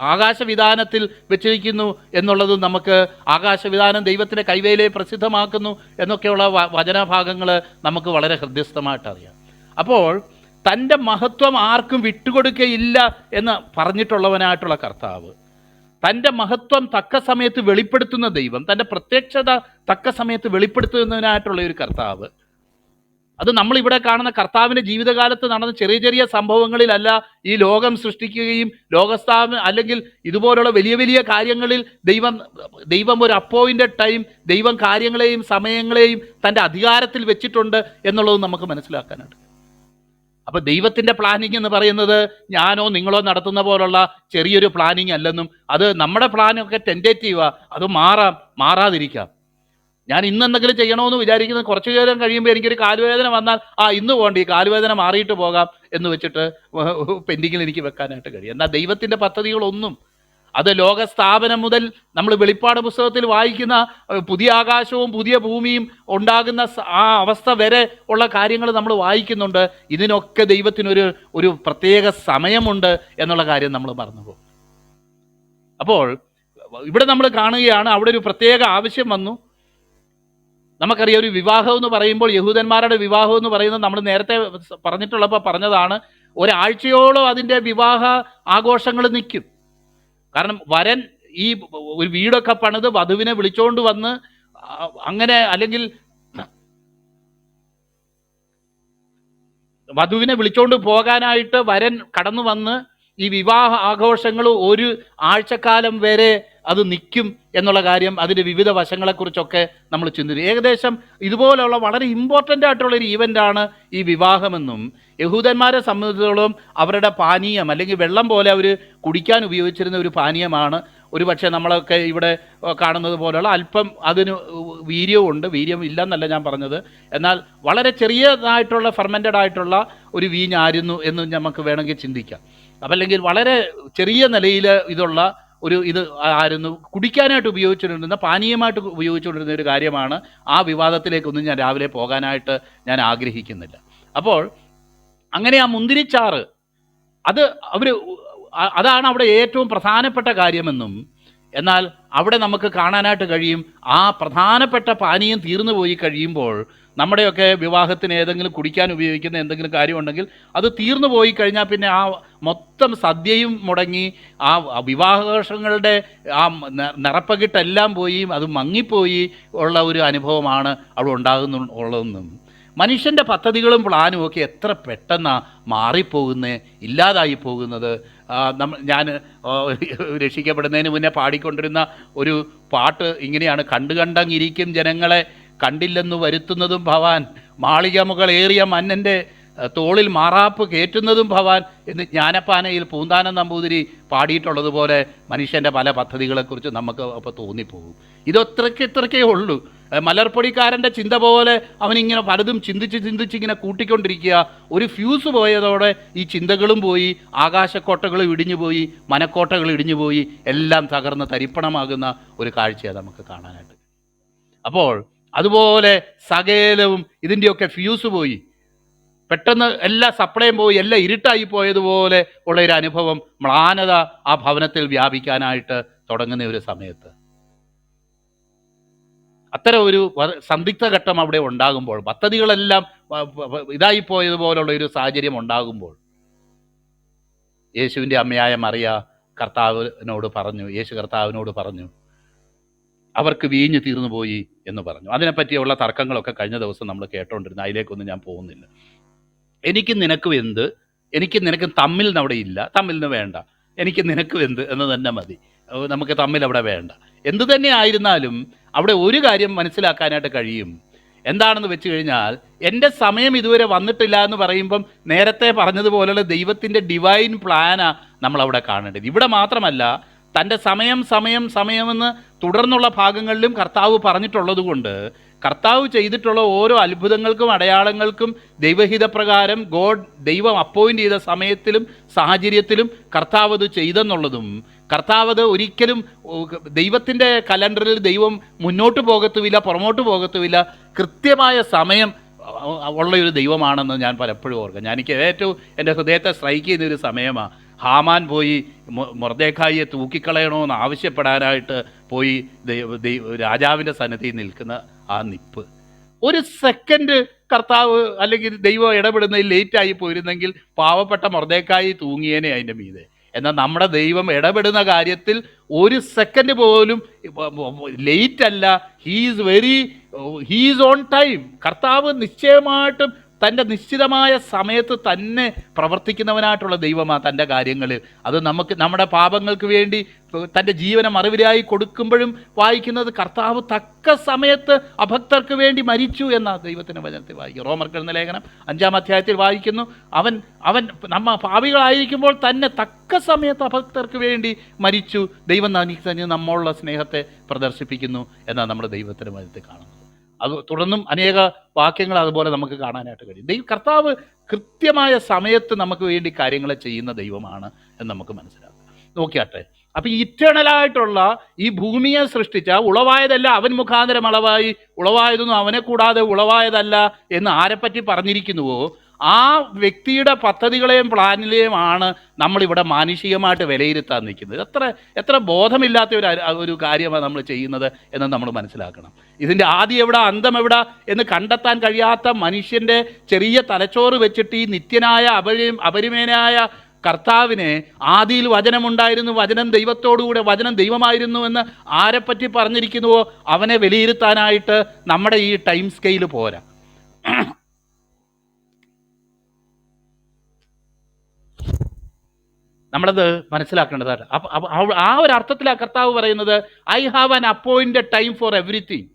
[SPEAKER 1] ആകാശവിധാനത്തിൽ വെച്ചിരിക്കുന്നു എന്നുള്ളത് നമുക്ക് ആകാശവിധാനം ദൈവത്തിന്റെ കൈവേലയെ പ്രസിദ്ധമാക്കുന്നു എന്നൊക്കെയുള്ള വചനഭാഗങ്ങൾ നമുക്ക് വളരെ ഹൃദ്യസ്ഥമായിട്ട് അറിയാം. അപ്പോൾ തന്റെ മഹത്വം ആർക്കും വിട്ടുകൊടുക്കയില്ല എന്ന് പറഞ്ഞിട്ടുള്ളവനായിട്ടുള്ള കർത്താവ് തന്റെ മഹത്വം തക്ക സമയത്ത് വെളിപ്പെടുത്തുന്ന ദൈവം തന്റെ പ്രത്യക്ഷത തക്ക സമയത്ത് വെളിപ്പെടുത്തുന്നതിനായിട്ടുള്ള ഒരു കർത്താവ് അത് നമ്മൾ ഇവിടെ കാണുന്ന കർത്താവിന്റെ ജീവിതകാലത്ത് നടന്ന ചെറിയ ചെറിയ സംഭവങ്ങളിലല്ല ഈ ലോകം സൃഷ്ടിക്കുകയും ലോകസ്ഥാപന അല്ലെങ്കിൽ ഇതുപോലുള്ള വലിയ വലിയ കാര്യങ്ങളിൽ ദൈവം ദൈവം ഒരു അപ്പോയിന്റഡ് ടൈം ദൈവം കാര്യങ്ങളെയും സമയങ്ങളെയും തന്റെ അധികാരത്തിൽ വെച്ചിട്ടുണ്ട് എന്നുള്ളത് നമുക്ക് മനസ്സിലാക്കാനുണ്ട് അപ്പോൾ ദൈവത്തിന്റെ പ്ലാനിങ് എന്ന് പറയുന്നത് ഞാനോ നിങ്ങളോ നടത്തുന്ന പോലുള്ള ചെറിയൊരു പ്ലാനിങ് അല്ലെന്നും അത് നമ്മുടെ പ്ലാനൊക്കെ ടെന്റേറ്റീവാ അത് മാറാം മാറാതിരിക്കാം. ഞാൻ ഇന്ന് എന്തെങ്കിലും ചെയ്യണമെന്ന് വിചാരിക്കുന്നത് കുറച്ചു നേരം കഴിയുമ്പോൾ എനിക്കൊരു കാലുവേദന വന്നാൽ ആ ഇന്ന് പോകണ്ട ഈ കാലുവേദന മാറിയിട്ട് പോകാം എന്ന് വെച്ചിട്ട് പെൻഡിങ്ങിൽ എനിക്ക് വെക്കാനായിട്ട് കഴിയും. എന്നാൽ ദൈവത്തിന്റെ പദ്ധതികളൊന്നും അത് ലോക സ്ഥാപനം മുതൽ നമ്മൾ വെളിപ്പാട് പുസ്തകത്തിൽ വായിക്കുന്ന പുതിയ ആകാശവും പുതിയ ഭൂമിയും ഉണ്ടാകുന്ന ആ അവസ്ഥ വരെ ഉള്ള കാര്യങ്ങൾ നമ്മൾ വായിക്കുന്നുണ്ട്. ഇതിനൊക്കെ ദൈവത്തിനൊരു ഒരു പ്രത്യേക സമയമുണ്ട് എന്നുള്ള കാര്യം നമ്മൾ മറന്നുപോകും. അപ്പോൾ ഇവിടെ നമ്മൾ കാണുകയാണ് അവിടെ ഒരു പ്രത്യേക ആവശ്യം വന്നു. നമുക്കറിയാം ഒരു വിവാഹം എന്ന് പറയുമ്പോൾ യഹൂദന്മാരുടെ വിവാഹം എന്ന് പറയുന്നത് നമ്മൾ നേരത്തെ പറഞ്ഞിട്ടുള്ളപ്പോൾ പറഞ്ഞതാണ് ഒരാഴ്ചയോളം അതിന്റെ വിവാഹ ആഘോഷങ്ങൾ നിൽക്കും. കാരണം വരൻ ഈ ഒരു വീടൊക്കെ പണിത് വധുവിനെ വിളിച്ചോണ്ട് വന്ന് അങ്ങനെ അല്ലെങ്കിൽ വധുവിനെ വിളിച്ചോണ്ട് പോകാനായിട്ട് വരൻ കടന്നു വന്ന് ഈ വിവാഹ ആഘോഷങ്ങൾ ഒരു ആഴ്ചക്കാലം വരെ അത് നിൽക്കും എന്നുള്ള കാര്യം അതിന്റെ വിവിധ വശങ്ങളെക്കുറിച്ചൊക്കെ നമ്മൾ ചിന്തിക്കും. ഏകദേശം ഇതുപോലെയുള്ള വളരെ ഇമ്പോർട്ടന്റ് ആയിട്ടുള്ള ഒരു ഈവന്റാണ് ഈ വിവാഹമെന്നും യഹൂദന്മാരെ സംബന്ധിച്ചിടത്തോളം അവരുടെ പാനീയം അല്ലെങ്കിൽ വെള്ളം പോലെ അവർ കുടിക്കാൻ ഉപയോഗിച്ചിരുന്ന ഒരു പാനീയമാണ്. ഒരു പക്ഷേ നമ്മളൊക്കെ ഇവിടെ കാണുന്നത് പോലെയുള്ള അല്പം അതിന് വീര്യവുമുണ്ട് വീര്യം ഇല്ലെന്നല്ല ഞാൻ പറഞ്ഞത്. എന്നാൽ വളരെ ചെറിയതായിട്ടുള്ള ഫെർമെന്റഡ് ആയിട്ടുള്ള ഒരു വീഞ്ഞായിരുന്നു എന്ന് നമുക്ക് വേണമെങ്കിൽ ചിന്തിക്കാം. അപ്പം അല്ലെങ്കിൽ വളരെ ചെറിയ നിലയിൽ ഇതുള്ള ഒരു ഇത് ആയിരുന്നു. കുടിക്കാനായിട്ട് ഉപയോഗിച്ചുകൊണ്ടിരുന്ന പാനീയമായിട്ട് ഉപയോഗിച്ചുകൊണ്ടിരുന്ന ഒരു കാര്യമാണ് ആ വിവാദത്തിലേക്കൊന്നും ഞാൻ രാവിലെ പോകാനായിട്ട് ഞാൻ ആഗ്രഹിക്കുന്നില്ല. അപ്പോൾ അങ്ങനെ ആ മുന്തിരിച്ചാറ് അത് അവർ അതാണ് അവിടെ ഏറ്റവും പ്രധാനപ്പെട്ട കാര്യമെന്നും എന്നാൽ അവിടെ നമുക്ക് കാണാനായിട്ട് കഴിയും ആ പ്രധാനപ്പെട്ട പാനീയം തീർന്നു പോയി കഴിയുമ്പോൾ നമ്മുടെയൊക്കെ വിവാഹത്തിന് ഏതെങ്കിലും കുടിക്കാൻ ഉപയോഗിക്കുന്ന എന്തെങ്കിലും കാര്യമുണ്ടെങ്കിൽ അത് തീർന്നു പോയി കഴിഞ്ഞാൽ പിന്നെ ആ മൊത്തം സദ്യയും മുടങ്ങി ആ വിവാഹഘോഷങ്ങളുടെ ആ നിറപ്പകിട്ടെല്ലാം പോയി അത് മങ്ങിപ്പോയി ഉള്ള ഒരു അനുഭവമാണ് അവിടെ ഉണ്ടാകുന്നു ഉള്ളതെന്നും. മനുഷ്യന്റെ പദ്ധതികളും പ്ലാനും ഒക്കെ എത്ര പെട്ടെന്നാണ് മാറിപ്പോകുന്നത് ഇല്ലാതായി പോകുന്നത്. ഞാൻ രക്ഷിക്കപ്പെടുന്നതിന് മുന്നേ പാടിക്കൊണ്ടിരുന്ന ഒരു പാട്ട് ഇങ്ങനെയാണ് കണ്ടു കണ്ടങ്ങിരിക്കും ജനങ്ങളെ കണ്ടില്ലെന്ന് വരുത്തുന്നതും ഭവാൻ. മാളിക ഏറിയ മന്നന്റെ തോളിൽ മാറാപ്പ് കയറ്റുന്നതും ഭവാൻ എന്ന് ജ്ഞാനപ്പാനയിൽ പൂന്താനം നമ്പൂതിരി പാടിയിട്ടുള്ളതുപോലെ മനുഷ്യന്റെ പല പദ്ധതികളെക്കുറിച്ച് നമുക്ക് അപ്പോൾ തോന്നിപ്പോകും. ഇതൊത്രയ്ക്ക് ഇത്രയ്ക്കേ ഉള്ളൂ. മലർപ്പൊടിക്കാരന്റെ ചിന്ത പോലെ അവനിങ്ങനെ പലതും ചിന്തിച്ച് ചിന്തിച്ച് ഇങ്ങനെ കൂട്ടിക്കൊണ്ടിരിക്കുക. ഒരു ഫ്യൂസ് പോയതോടെ ഈ ചിന്തകളും പോയി ആകാശക്കോട്ടകൾ ഇടിഞ്ഞു പോയി മനക്കോട്ടകൾ ഇടിഞ്ഞു പോയി എല്ലാം തകർന്ന് തരിപ്പണമാകുന്ന ഒരു കാഴ്ചയാണ് നമുക്ക് കാണാനായിട്ട്. അപ്പോൾ അതുപോലെ സകലവും ഇതിന്റെയൊക്കെ ഫ്യൂസ് പോയി. പെട്ടെന്ന് എല്ലാ സപ്ലൈയും പോയി എല്ലാം ഇരുട്ടായി പോയതുപോലെ ഉള്ള ഒരു അനുഭവം മ്ലാനത ആ ഭവനത്തിൽ വ്യാപിക്കാനായിട്ട് തുടങ്ങുന്ന ഒരു സമയത്ത്. അത്തരം ഒരു സന്ദിഗ്ധ ഘട്ടം അവിടെ ഉണ്ടാകുമ്പോൾ പദ്ധതികളെല്ലാം ഇതായി പോയതുപോലുള്ള ഒരു സാഹചര്യം ഉണ്ടാകുമ്പോൾ യേശുവിന്റെ അമ്മയായ മറിയ കർത്താവിനോട് പറഞ്ഞു യേശു കർത്താവിനോട് പറഞ്ഞു അവർക്ക് വീഞ്ഞ് തീർന്നു പോയി എന്ന് പറഞ്ഞു. അതിനെപ്പറ്റിയുള്ള തർക്കങ്ങളൊക്കെ കഴിഞ്ഞ ദിവസം നമ്മൾ കേട്ടോണ്ടിരുന്നു. അതിലേക്കൊന്നും ഞാൻ പോകുന്നില്ല. എനിക്ക് നിനക്കും എന്ത്? എനിക്ക് നിനക്കും തമ്മിൽ അവിടെ ഇല്ല. തമ്മിൽ നിന്ന് വേണ്ട. എനിക്ക് നിനക്കും എന്ത്? എന്ന് തന്നെ മതി. നമുക്ക് തമ്മിൽ അവിടെ വേണ്ട. എന്തു തന്നെ ആയിരുന്നാലും അവിടെ ഒരു കാര്യം മനസ്സിലാക്കാനായിട്ട് കഴിയും. എന്താണെന്ന് വെച്ച് കഴിഞ്ഞാൽ എന്റെ സമയം ഇതുവരെ വന്നിട്ടില്ല എന്ന് പറയുമ്പം നേരത്തെ പറഞ്ഞതുപോലെയുള്ള ദൈവത്തിന്റെ ഡിവൈൻ പ്ലാനാണ് നമ്മളവിടെ കാണേണ്ടത്. ഇവിടെ മാത്രമല്ല തന്റെ സമയം സമയം സമയമെന്ന് തുടർന്നുള്ള ഭാഗങ്ങളിലും കർത്താവ് പറഞ്ഞിട്ടുള്ളത് കൊണ്ട് കർത്താവ് ചെയ്തിട്ടുള്ള ഓരോ അത്ഭുതങ്ങൾക്കും അടയാളങ്ങൾക്കും ദൈവഹിതപ്രകാരം ഗോഡ് ദൈവം അപ്പോയിന്റ് ചെയ്ത സമയത്തിലും സാഹചര്യത്തിലും കർത്താവ് അത് ചെയ്തെന്നുള്ളതും കർത്താവ് അത് ഒരിക്കലും ദൈവത്തിന്റെ കലണ്ടറിൽ ദൈവം മുന്നോട്ട് പോകത്തുമില്ല പുറമോട്ട് പോകത്തുമില്ല കൃത്യമായ സമയം ഉള്ള ഒരു ദൈവമാണെന്ന് ഞാൻ പലപ്പോഴും ഓർക്കാം. ഞാൻ എനിക്ക് ഏറ്റവും എന്റെ ഹൃദയത്തെ സ്ട്രൈക്ക് ചെയ്യുന്ന ഒരു സമയമാണ് ഹാമാൻ പോയി മൃദേഖായിയെ തൂക്കിക്കളയണമെന്ന് ആവശ്യപ്പെടാനായിട്ട് പോയി രാജാവിന്റെ സന്നദ്ധയിൽ നിൽക്കുന്ന ആ നിപ്പ്. ഒരു സെക്കൻഡ് കർത്താവ് അല്ലെങ്കിൽ ദൈവം ഇടപെടുന്നതിൽ ലേറ്റായി പോയിരുന്നെങ്കിൽ പാവപ്പെട്ട മൊർദേക്കായി തൂങ്ങിയേനെ അതിന്റെ മീതെ. എന്നാൽ നമ്മുടെ ദൈവം ഇടപെടുന്ന കാര്യത്തിൽ ഒരു സെക്കൻഡ് പോലും ലേറ്റ് അല്ല he's very he's on time കർത്താവ് നിശ്ചയമായിട്ടും തന്റെ നിശ്ചിതമായ സമയത്ത് തന്നെ പ്രവർത്തിക്കുന്നവനായിട്ടുള്ള ദൈവമാണ് തന്റെ കാര്യങ്ങളിൽ അത് നമുക്ക് നമ്മുടെ പാപങ്ങൾക്ക് വേണ്ടി തന്റെ ജീവനം മറുവിലായി കൊടുക്കുമ്പോഴും വായിക്കുന്നത് കർത്താവ് തക്ക സമയത്ത് അഭക്തർക്ക് വേണ്ടി മരിച്ചു എന്ന ദൈവത്തിന്റെ വചനത്തിൽ വായിക്കും. റോമർക്ക് എന്ന ലേഖനം അഞ്ചാം അധ്യായത്തിൽ വായിക്കുന്നു അവൻ അവൻ നമ്മ പാവികളായിരിക്കുമ്പോൾ തന്നെ തക്ക സമയത്ത് അഭക്തർക്ക് വേണ്ടി മരിച്ചു. ദൈവം തന്നെ നമ്മളുള്ള സ്നേഹത്തെ പ്രദർശിപ്പിക്കുന്നു എന്നാണ് നമ്മുടെ ദൈവത്തിന്റെ വചനത്തിൽ കാണുന്നത്. അത് തുടർന്നും അനേക വാക്യങ്ങൾ അതുപോലെ നമുക്ക് കാണാനായിട്ട് കഴിയും. ദൈവം കർത്താവ് കൃത്യമായ സമയത്ത് നമുക്ക് വേണ്ടി കാര്യങ്ങളെ ചെയ്യുന്ന ദൈവമാണ് എന്ന് നമുക്ക് മനസ്സിലാക്കാം. നോക്കിയാട്ടെ. അപ്പം ഇറ്റേണലായിട്ടുള്ള ഈ ഭൂമിയെ സൃഷ്ടിച്ച ഉളവായതല്ല അവൻ മുഖാന്തരം അളവായി ഉളവായതൊന്നും അവനെ കൂടാതെ ഉളവായതല്ല എന്ന് ആരെപ്പറ്റി പറഞ്ഞിരിക്കുന്നുവോ? ആ വ്യക്തിയുടെ പദ്ധതികളെയും പ്ലാനിലെയും ആണ് നമ്മളിവിടെ മാനുഷികമായിട്ട് വിലയിരുത്താൻ നിൽക്കുന്നത്. എത്ര എത്ര ബോധമില്ലാത്ത ഒരു ഒരു കാര്യമാണ് നമ്മൾ ചെയ്യുന്നത് എന്ന് നമ്മൾ മനസ്സിലാക്കണം. ഇതിന്റെ ആദ്യം എവിടെ അന്തം എവിടെ എന്ന് കണ്ടെത്താൻ കഴിയാത്ത മനുഷ്യന്റെ ചെറിയ തലച്ചോറ് വെച്ചിട്ട് ഈ നിത്യനായ അപരി അപരിമേനായ കർത്താവിനെ ആദിയിൽ വചനമുണ്ടായിരുന്നു വചനം ദൈവത്തോടുകൂടെ വചനം ദൈവമായിരുന്നു എന്ന് ആരെപ്പറ്റി പറഞ്ഞിരിക്കുന്നുവോ? അവനെ വിലയിരുത്താനായിട്ട് നമ്മുടെ ഈ ടൈം സ്കെയിൽ പോരാ. നമ്മളത് മനസ്സിലാക്കേണ്ടതാണ്. അപ്പം ആ ഒരു അർത്ഥത്തിലാണ് കർത്താവ് പറയുന്നത് I have an appointed time for everything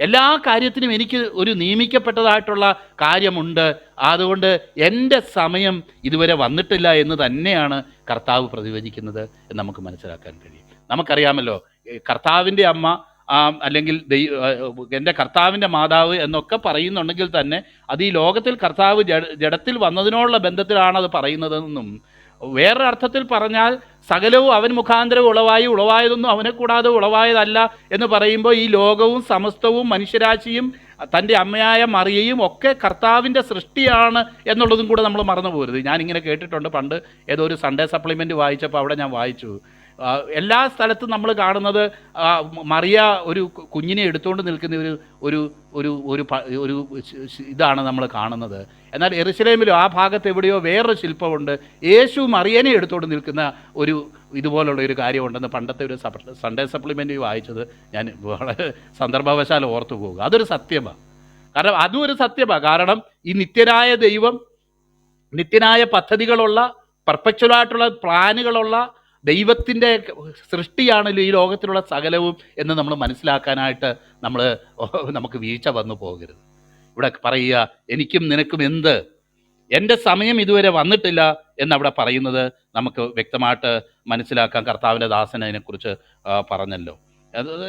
[SPEAKER 1] എല്ലാ കാര്യത്തിനും എനിക്ക് ഒരു നിയമിക്കപ്പെട്ടതായിട്ടുള്ള കാര്യമുണ്ട്. അതുകൊണ്ട് എന്റെ സമയം ഇതുവരെ വന്നിട്ടില്ല എന്ന് തന്നെയാണ് കർത്താവ് പ്രതിവചിക്കുന്നത് എന്ന് നമുക്ക് മനസ്സിലാക്കാൻ കഴിയും. നമുക്കറിയാമല്ലോ കർത്താവിന്റെ അമ്മ അല്ലെങ്കിൽ എന്റെ കർത്താവിന്റെ മാതാവ് എന്നൊക്കെ പറയുന്നുണ്ടെങ്കിൽ തന്നെ അത് ഈ ലോകത്തിൽ കർത്താവ് ജഡ ജഡത്തിൽ വന്നതിനോടുള്ള ബന്ധത്തിലാണ് അത് പറയുന്നതെന്നും വേറൊരു അർത്ഥത്തിൽ പറഞ്ഞാൽ സകലവും അവൻ മുഖാന്തരം ഉളവായി ഉളവായതൊന്നും അവനെ കൂടാതെ ഉളവായതല്ല എന്ന് പറയുമ്പോൾ ഈ ലോകവും സമസ്തവും മനുഷ്യരാശിയും തന്റെ അമ്മയായ മറിയയും ഒക്കെ കർത്താവിന്റെ സൃഷ്ടിയാണ് എന്നുള്ളതും കൂടെ നമ്മൾ മറന്നു പോരുത് ഞാനിങ്ങനെ കേട്ടിട്ടുണ്ട്. പണ്ട് ഏതോ ഒരു സൺഡേ സപ്ലിമെന്റ് വായിച്ചപ്പോൾ അവിടെ ഞാൻ വായിച്ചു. എല്ലാ സ്ഥലത്തും നമ്മൾ കാണുന്നത് മറിയ ഒരു കുഞ്ഞിനെ എടുത്തുകൊണ്ട് നിൽക്കുന്ന ഒരു ഒരു ഒരു ഒരു ഒരു ഇതാണ് നമ്മൾ കാണുന്നത്. എന്നാൽ എറുസലേമിലും ആ ഭാഗത്ത് എവിടെയോ വേറൊരു ശില്പമുണ്ട്. യേശു മറിയനെ എടുത്തുകൊണ്ട് നിൽക്കുന്ന ഒരു ഇതുപോലുള്ള ഒരു കാര്യമുണ്ടെന്ന് പണ്ടത്തെ ഒരു സൺഡേ സപ്ലിമെന്റ് വായിച്ചത് ഞാൻ വളരെ സന്ദർഭവശാൽ ഓർത്തു പോകുക. അതൊരു സത്യമാണ് കാരണം അതും ഒരു സത്യമാണ് കാരണം ഈ നിത്യനായ ദൈവം നിത്യനായ പദ്ധതികളുള്ള പെർപ്പച്വലായിട്ടുള്ള പ്ലാനുകളുള്ള ദൈവത്തിന്റെ സൃഷ്ടിയാണല്ലോ ഈ ലോകത്തിലുള്ള സകലവും എന്ന് നമ്മൾ മനസ്സിലാക്കാനായിട്ട് നമ്മൾ നമുക്ക് വീഴ്ച വന്നു പോകരുത്. ഇവിടെ പറയുക എനിക്കും നിനക്കും എന്ത്? എന്റെ സമയം ഇതുവരെ വന്നിട്ടില്ല എന്നവിടെ പറയുന്നത് നമുക്ക് വ്യക്തമായിട്ട് മനസ്സിലാക്കാൻ കർത്താവിന്റെ ദാസൻ അതിനെക്കുറിച്ച് പറഞ്ഞല്ലോ.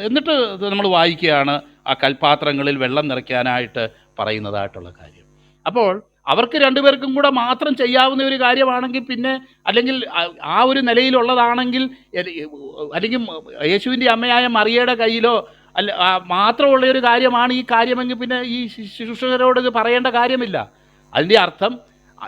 [SPEAKER 1] എന്നിട്ട് നമ്മൾ വായിക്കുകയാണ് ആ കൽപാത്രങ്ങളിൽ വെള്ളം നിറയ്ക്കാനായിട്ട് പറയുന്നതായിട്ടുള്ള കാര്യം. അപ്പോൾ അവർക്ക് രണ്ടുപേർക്കും കൂടെ മാത്രം ചെയ്യാവുന്ന ഒരു കാര്യമാണെങ്കിൽ പിന്നെ അല്ലെങ്കിൽ ആ- ഒരു നിലയിലുള്ളതാണെങ്കിൽ അല്ലെങ്കിൽ യേശുവിന്റെ അമ്മയായ മറിയയുടെ കയ്യിലോ അല്ല മാത്രമുള്ള ഒരു കാര്യമാണ് ഈ കാര്യമെങ്കിൽ പിന്നെ ഈ ശിശുഷകരോട് ഇത് പറയേണ്ട കാര്യമില്ല. അതിന്റെ അർത്ഥം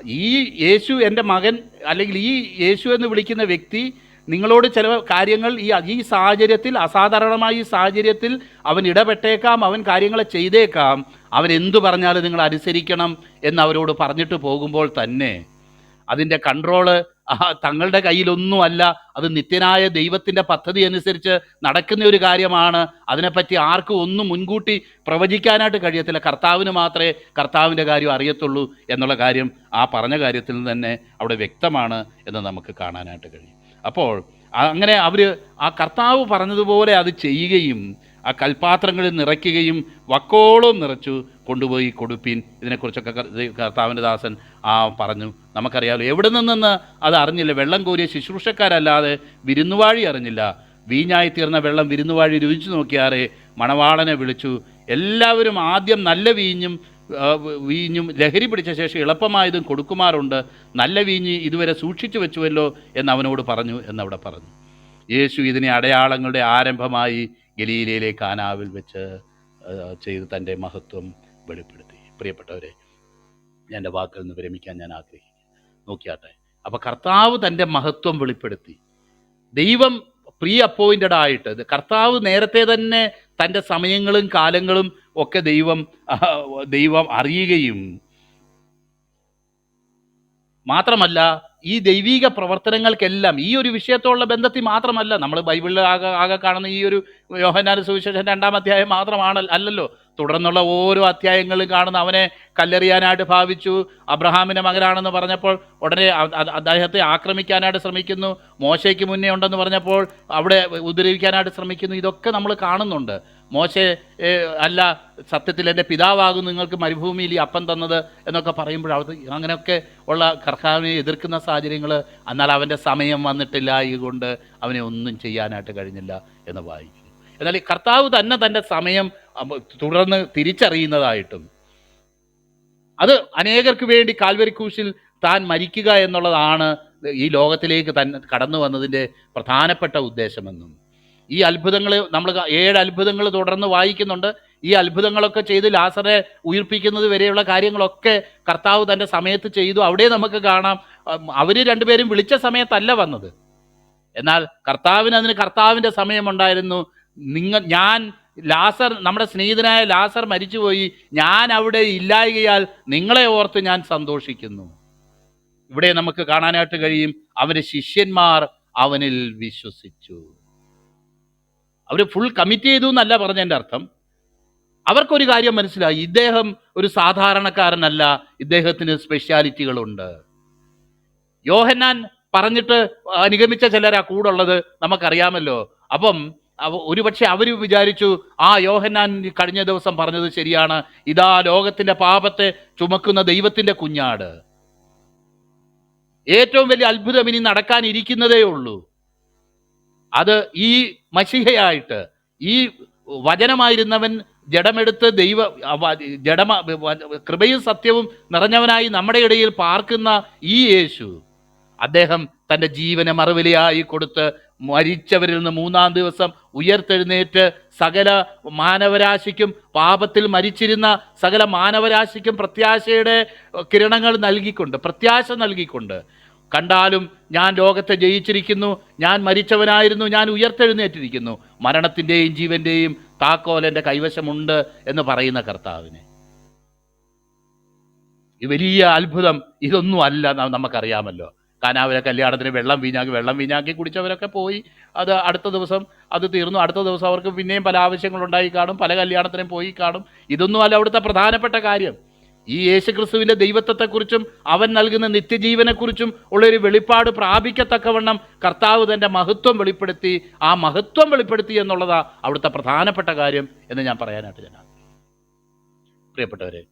[SPEAKER 1] ഈ യേശു എന്റെ മകൻ അല്ലെങ്കിൽ ഈ യേശു എന്ന് വിളിക്കുന്ന വ്യക്തി നിങ്ങളോട് ചില കാര്യങ്ങൾ ഈ ഈ സാഹചര്യത്തിൽ അസാധാരണമായ ഈ സാഹചര്യത്തിൽ അവൻ ഇടപെട്ടേക്കാം അവൻ കാര്യങ്ങളെ ചെയ്തേക്കാം. അവൻ എന്തു പറഞ്ഞാലും നിങ്ങൾ അനുസരിക്കണം എന്ന് അവരോട് പറഞ്ഞിട്ട് പോകുമ്പോൾ തന്നെ അതിന്റെ കൺട്രോൾ തങ്ങളുടെ കയ്യിലൊന്നുമല്ല അത് നിത്യനായ ദൈവത്തിന്റെ പദ്ധതി അനുസരിച്ച് നടക്കുന്ന ഒരു കാര്യമാണ്. അതിനെപ്പറ്റി ആർക്കും ഒന്നും മുൻകൂട്ടി പ്രവചിക്കാനായിട്ട് കഴിയത്തില്ല. കർത്താവിന് മാത്രമേ കർത്താവിന്റെ കാര്യം അറിയത്തുള്ളൂ എന്നുള്ള കാര്യം ആ പറഞ്ഞ കാര്യത്തിൽ തന്നെ അവിടെ വ്യക്തമാണ് എന്ന് നമുക്ക് കാണാനായിട്ട് കഴിയും. അപ്പോൾ അങ്ങനെ അവർ ആ കർത്താവ് പറഞ്ഞതുപോലെ അത് ചെയ്യുകയും ആ കൽപാത്രങ്ങളിൽ നിറയ്ക്കുകയും വക്കോളം നിറച്ചു കൊണ്ടുപോയി കൊടുപ്പീൻ. ഇതിനെക്കുറിച്ചൊക്കെ കർ- കർത്താവിന്റെ ദാസൻ ആ പറഞ്ഞു. നമുക്കറിയാമല്ലോ എവിടെ നിന്നെന്ന് അത് അറിഞ്ഞില്ല. വെള്ളം കോരിയ ശുശ്രൂഷക്കാരല്ലാതെ വിരുന്നുവാഴി അറിഞ്ഞില്ല. വീഞ്ഞായി തീർന്ന വെള്ളം വിരുന്നുവാഴി രുചിച്ചു നോക്കിയാറേ മണവാളനെ വിളിച്ചു. എല്ലാവരും ആദ്യം നല്ല വീഞ്ഞും വീഞ്ഞും ലഹരി പിടിച്ച ശേഷം എളുപ്പമായതും കൊടുക്കുമാറുണ്ട്. നല്ല വീഞ്ഞ് ഇതുവരെ സൂക്ഷിച്ചു വെച്ചുവല്ലോ എന്ന് അവനോട് പറഞ്ഞു എന്നവിടെ പറഞ്ഞു. യേശു ഇതിനെ അടയാളങ്ങളുടെ ആരംഭമായി ഗലീലയിലെ കാനാവിൽ വെച്ച് ചെയ്ത് തന്റെ മഹത്വം വെളിപ്പെടുത്തി. പ്രിയപ്പെട്ടവരെ എന്റെ വാക്കിൽ നിന്ന് വിരമിക്കാൻ ഞാൻ ആഗ്രഹിക്കുന്നു. നോക്കിയാട്ടെ അപ്പോൾ കർത്താവ് തന്റെ മഹത്വം വെളിപ്പെടുത്തി. ദൈവം പ്രീ അപ്പോയിന്റഡ് ആയിട്ട് കർത്താവ് നേരത്തെ തന്നെ തന്റെ സമയങ്ങളും കാലങ്ങളും ഒക്കെ ദൈവം ദൈവം അറിയുകയും മാത്രമല്ല ഈ ദൈവീക പ്രവർത്തനങ്ങൾക്കെല്ലാം ഈ ഒരു വിഷയത്തോടുള്ള ബന്ധത്തിൽ മാത്രമല്ല നമ്മൾ ബൈബിളിൽ ആകെ ആകെ കാണുന്ന ഈ ഒരു യോഹനാന സുവിശേഷം രണ്ടാം അധ്യായം മാത്രമാണ് അല്ലല്ലോ. തുടർന്നുള്ള ഓരോ അധ്യായങ്ങളും കാണുന്ന അവനെ കല്ലെറിയാനായിട്ട് ഭാവിച്ചു. അബ്രഹാമിന്റെ മകനാണെന്ന് പറഞ്ഞപ്പോൾ ഉടനെ അദ്ദേഹത്തെ ആക്രമിക്കാനായിട്ട് ശ്രമിക്കുന്നു. മോശയ്ക്ക് മുന്നേ ഉണ്ടെന്ന് പറഞ്ഞപ്പോൾ അവിടെ ഉദ്ധരിക്കാനായിട്ട് ശ്രമിക്കുന്നു. ഇതൊക്കെ നമ്മൾ കാണുന്നുണ്ട്. മോശെ അല്ല സത്യത്തിൽ എന്റെ പിതാവാകും നിങ്ങൾക്ക് മരുഭൂമിയിൽ ഈ അപ്പം തന്നത് എന്നൊക്കെ പറയുമ്പോൾ അങ്ങനെയൊക്കെ ഉള്ള കർത്താവിനെ എതിർക്കുന്ന സാഹചര്യങ്ങൾ എന്നാൽ അവന്റെ സമയം വന്നിട്ടില്ല ഇതുകൊണ്ട് അവനെ ഒന്നും ചെയ്യാനായിട്ട് കഴിഞ്ഞില്ല എന്ന് വായിക്കുന്നു എന്നാൽ ഈ കർത്താവ് തന്നെ തന്റെ സമയം തുടർന്ന് തിരിച്ചറിയുന്നതായിട്ടും അത് അനേകർക്ക് വേണ്ടി കാൽവരിക്കൂശിൽ താൻ മരിക്കുക എന്നുള്ളതാണ് ഈ ലോകത്തിലേക്ക് തന്നെ കടന്നു വന്നതിന്റെ പ്രധാനപ്പെട്ട ഉദ്ദേശമെന്നും. ഈ അത്ഭുതങ്ങൾ നമ്മൾ ഏഴ് അത്ഭുതങ്ങൾ തുടർന്ന് വായിക്കുന്നുണ്ട്. ഈ അത്ഭുതങ്ങളൊക്കെ ചെയ്ത് ലാസറെ ഉയർപ്പിക്കുന്നത് വരെയുള്ള കാര്യങ്ങളൊക്കെ കർത്താവ് തന്റെ സമയത്ത് ചെയ്തു. അവിടെ നമുക്ക് കാണാം അവർ രണ്ടുപേരും വിളിച്ച സമയത്തല്ല വന്നത്. എന്നാൽ കർത്താവിന് അതിന് കർത്താവിന്റെ സമയമുണ്ടായിരുന്നു. നിങ്ങൾ ഞാൻ ലാസർ നമ്മുടെ സ്നേഹിതനായ ലാസർ മരിച്ചുപോയി. ഞാൻ അവിടെ ഇല്ലായകയാൽ നിങ്ങളെ ഓർത്ത് ഞാൻ സന്തോഷിക്കുന്നു. ഇവിടെ നമുക്ക് കാണാനായിട്ട് കഴിയും അവന്റെ ശിഷ്യന്മാർ അവനിൽ വിശ്വസിച്ചു. അവർ ഫുൾ കമ്മിറ്റ് ചെയ്തു എന്നല്ല പറഞ്ഞതിന്റെ അർത്ഥം. അവർക്കൊരു കാര്യം മനസ്സിലായി. ഇദ്ദേഹം ഒരു സാധാരണക്കാരനല്ല. ഇദ്ദേഹത്തിന് സ്പെഷ്യാലിറ്റികളുണ്ട് യോഹന്നാൻ പറഞ്ഞിട്ട് അനുഗമിച്ച ചിലരാ കൂടുള്ളത് നമുക്കറിയാമല്ലോ. അപ്പം ഒരുപക്ഷെ അവർ വിചാരിച്ചു ആ യോഹന്നാൻ കഴിഞ്ഞ ദിവസം പറഞ്ഞത് ശരിയാണ്. ഇതാ ലോകത്തിന്റെ പാപത്തെ ചുമക്കുന്ന ദൈവത്തിന്റെ കുഞ്ഞാട്. ഏറ്റവും വലിയ അത്ഭുതം ഇനി നടക്കാനിരിക്കുന്നതേ ഉള്ളൂ. അത് ഈ മഷിഹയായിട്ട് ഈ വചനമായിരുന്നവൻ ജഡമെടുത്ത് ദൈവ ജഡമ കൃപയും സത്യവും നിറഞ്ഞവനായി നമ്മുടെ ഇടയിൽ പാർക്കുന്ന ഈ യേശു അദ്ദേഹം തന്റെ ജീവനെ മറുവിലയായി കൊടുത്ത് മരിച്ചവരിൽ നിന്ന് മൂന്നാം ദിവസം ഉയർത്തെഴുന്നേറ്റ് സകല മാനവരാശിക്കും പാപത്തിൽ മരിച്ചിരുന്ന സകല മാനവരാശിക്കും പ്രത്യാശയുടെ കിരണങ്ങൾ നൽകിക്കൊണ്ട് പ്രത്യാശ നൽകിക്കൊണ്ട് കണ്ടാലും ഞാൻ ലോകത്തെ ജയിച്ചിരിക്കുന്നു ഞാൻ മരിച്ചവനായിരുന്നു ഞാൻ ഉയർത്തെഴുന്നേറ്റിരിക്കുന്നു. മരണത്തിന്റെയും ജീവന്റെയും താക്കോൽ എന്റെ കൈവശമുണ്ട് എന്ന് പറയുന്ന കർത്താവിനെ. വലിയ അത്ഭുതം ഇതൊന്നും അല്ല നമുക്കറിയാമല്ലോ. കാരണം അവരെ കല്യാണത്തിന് വെള്ളം വീഞ്ഞാക്കി വെള്ളം വീഞ്ഞാക്കി കുടിച്ചവരൊക്കെ പോയി. അത് അടുത്ത ദിവസം അത് തീർന്നു. അടുത്ത ദിവസം അവർക്ക് പിന്നെയും പല ആവശ്യങ്ങളുണ്ടായി കാണും. പല കല്യാണത്തിനും പോയി കാണും. ഇതൊന്നും അല്ല അവിടുത്തെ പ്രധാനപ്പെട്ട കാര്യം. ഈ യേശുക്രിസ്തുവിന്റെ ദൈവത്വത്തെക്കുറിച്ചും അവൻ നൽകുന്ന നിത്യജീവനെക്കുറിച്ചും ഉള്ളൊരു വെളിപ്പാട് പ്രാപിക്കത്തക്കവണ്ണം കർത്താവ് തന്റെ മഹത്വം വെളിപ്പെടുത്തി ആ മഹത്വം വെളിപ്പെടുത്തി എന്നുള്ളതാ അവിടുത്തെ പ്രധാനപ്പെട്ട കാര്യം എന്ന് ഞാൻ പറയാനായിട്ട് ഞാൻ പ്രിയപ്പെട്ടവരെ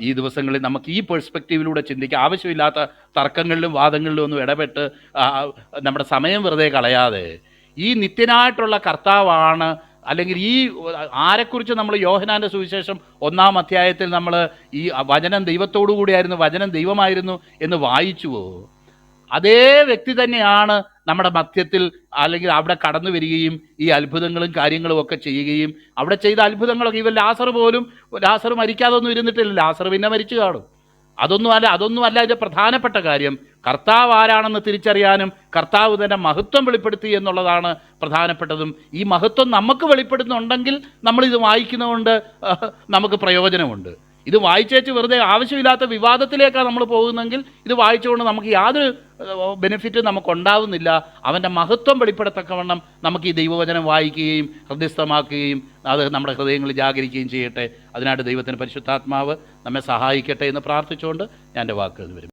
[SPEAKER 1] ഈ ദിവസങ്ങളിൽ നമുക്ക് ഈ പെർസ്പെക്റ്റീവിലൂടെ ചിന്തിക്കുക ആവശ്യമില്ലാത്ത തർക്കങ്ങളിലും വാദങ്ങളിലും ഒന്നും ഇടപെട്ട് നമ്മുടെ സമയം വെറുതെ കളയാതെ ഈ നിത്യനായിട്ടുള്ള കർത്താവാണ് അല്ലെങ്കിൽ ഈ ആരെക്കുറിച്ച് നമ്മൾ യോഹനാന്റെ സുവിശേഷം ഒന്നാം അധ്യായത്തിൽ നമ്മൾ ഈ വചനം ദൈവത്തോടു കൂടിയായിരുന്നു വചനം ദൈവമായിരുന്നു എന്ന് വായിച്ചുവോ? അതേ വ്യക്തി തന്നെയാണ് നമ്മുടെ മധ്യത്തിൽ അല്ലെങ്കിൽ അവിടെ കടന്നു വരികയും ഈ അത്ഭുതങ്ങളും കാര്യങ്ങളും ഒക്കെ ചെയ്യുകയും അവിടെ ചെയ്ത അത്ഭുതങ്ങളൊക്കെ. ഇവൻ ലാസർ പോലും ലാസർ മരിക്കാതെ ഒന്നും ഇരുന്നിട്ടില്ല. ലാസർ പിന്നെ മരിച്ചു കാണും. അതൊന്നും അല്ല അതൊന്നും അല്ല അതിന്റെ പ്രധാനപ്പെട്ട കാര്യം. കർത്താവ് ആരാണെന്ന് തിരിച്ചറിയാനും കർത്താവ് തന്നെ മഹത്വം വെളിപ്പെടുത്തി എന്നുള്ളതാണ് പ്രധാനപ്പെട്ടതും. ഈ മഹത്വം നമുക്ക് വെളിപ്പെടുന്നുണ്ടെങ്കിൽ നമ്മളിത് വായിക്കുന്നതുകൊണ്ട് നമുക്ക് പ്രയോജനമുണ്ട്. ഇത് വായിച്ചേച്ച് വെറുതെ ആവശ്യമില്ലാത്ത വിവാദത്തിലേക്കാണ് നമ്മൾ പോകുന്നതെങ്കിൽ ഇത് വായിച്ചുകൊണ്ട് നമുക്ക് യാതൊരു ബെനിഫിറ്റ് നമുക്ക് ഉണ്ടാവുന്നില്ല അവന്റെ മഹത്വം വെളിപ്പെടത്തക്കവണ്ണം നമുക്ക് ഈ ദൈവവചനം വായിക്കുകയും ഹൃദയസ്ഥമാക്കുകയും അത് നമ്മുടെ ഹൃദയങ്ങളിൽ ജാഗരിക്കുകയും ചെയ്യട്ടെ. അതിനായിട്ട് ദൈവത്തിന് പരിശുദ്ധാത്മാവ് നമ്മെ സഹായിക്കട്ടെ എന്ന് പ്രാർത്ഥിച്ചുകൊണ്ട് ഞാൻ എന്റെ വാക്കുകൾ വരും